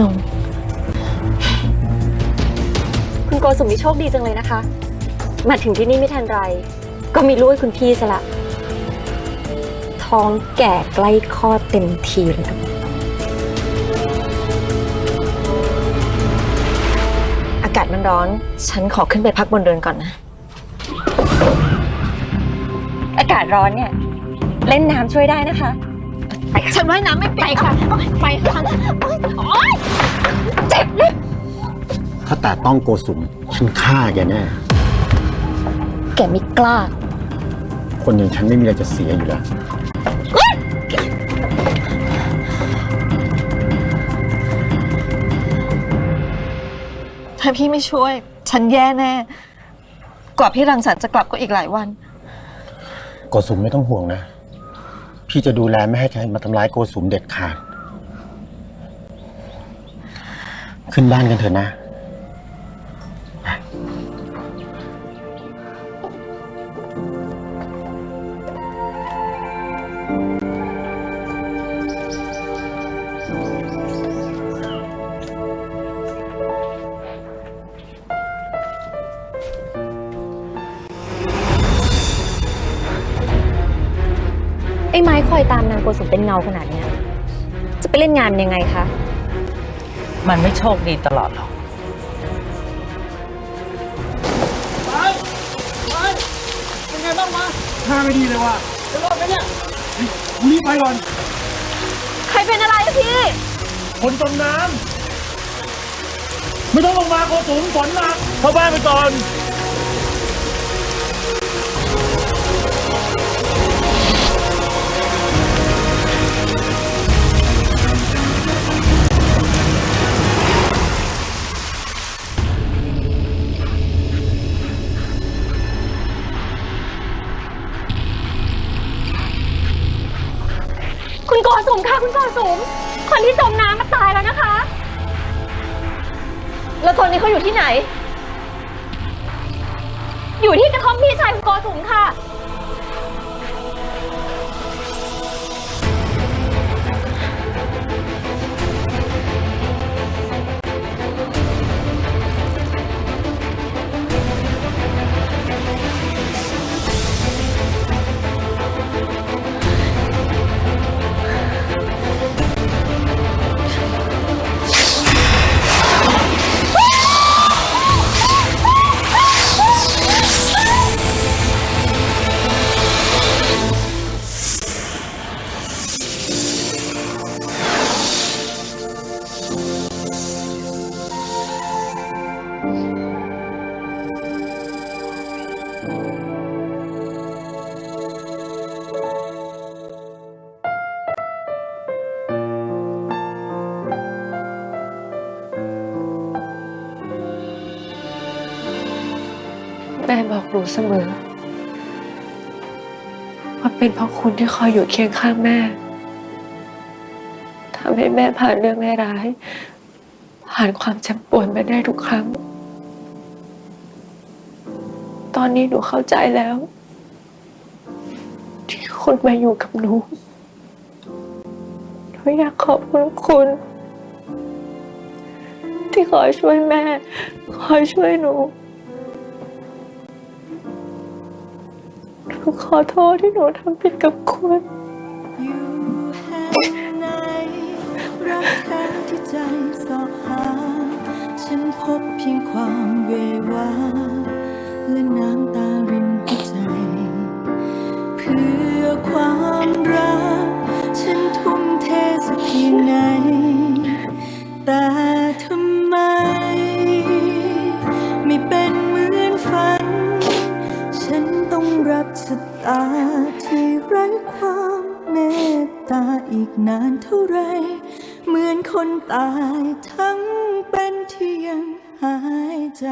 นง คุณโกสุมนี่โชคดีจังเลยนะคะ มาถึงที่นี่ไม่ทันไร ก็มีลูกให้คุณพี่ซะละ ท้องแก่ใกล้คลอดเต็มทีเลยนะอากาศมันร้อน ฉันขอขึ้นไปพักบนเรือนก่อนนะ อากาศร้อนเนี่ย เล่นน้ำช่วยได้นะคะไปค่ะฉันว่ายน้ำไม่เป็นไปค่ะ ไปค่ะ แต่ต้องโกสุม ฉันฆ่าแกแน่ แกไม่กล้า คนอย่างฉันไม่มีอะไรจะเสียอยู่แล้ว ถ้าพี่ไม่ช่วย ฉันแย่แน่ กว่าพี่รังสรรค์จะกลับก็อีกหลายวัน โกสุมไม่ต้องห่วงนะ พี่จะดูแลไม่ให้ใครมาทำร้ายโกสุมเด็ดขาด ขึ้นบ้านกันเถอะนะ อ้ไม้คอยตามนางโกสุมเป็นเงาขนาดเนี้ย จะไปเล่นงานมันยังไงคะ มันไม่โชคดีตลอดหรอกท่าไม่ดีเลยว่ะจะรอดไหมเนี่ยกูรีบไปก่อน ใครเป็นอะไรอะพี่ คนจมน้ำไม่ต้องลงมาโกสูงฝนหนักเข้าบ้านไปก่อน คุณกอสุมค่ะคุณกอสุมคนที่จมน้ำมาตายแล้วนะคะ แล้วตอนนี้เขาอยู่ที่ไหน อยู่ที่กระท่อมพี่ชายคุณกอสุมค่ะ แม่บอกหนูเสมอว่าเป็นเพราะคุณที่คอยอยู่เคียงข้างแม่ทำให้แม่ผ่านเรื่องร้ายผ่านความเจ็บปวดมาได้ทุกครั้ง ตอนนี้หนูเข้าใจแล้ว ที่คุณมาอยู่กับหนูหนูอยากขอบคุณคุณ ที่คอยช่วยแม่ คอยช่วยหนู หนูขอโทษที่หนูทำผิดกับคุณฉันพบเพียงความเววาและน้ำตารินหัวใจ เพื่อความรัก ฉันทุ่มเทสักเพียงไหนแต่ อาจที่ไร้ความเมตตาอีกนานเท่าไร เหมือนคนตายทั้งเป็นที่ยังหายใจ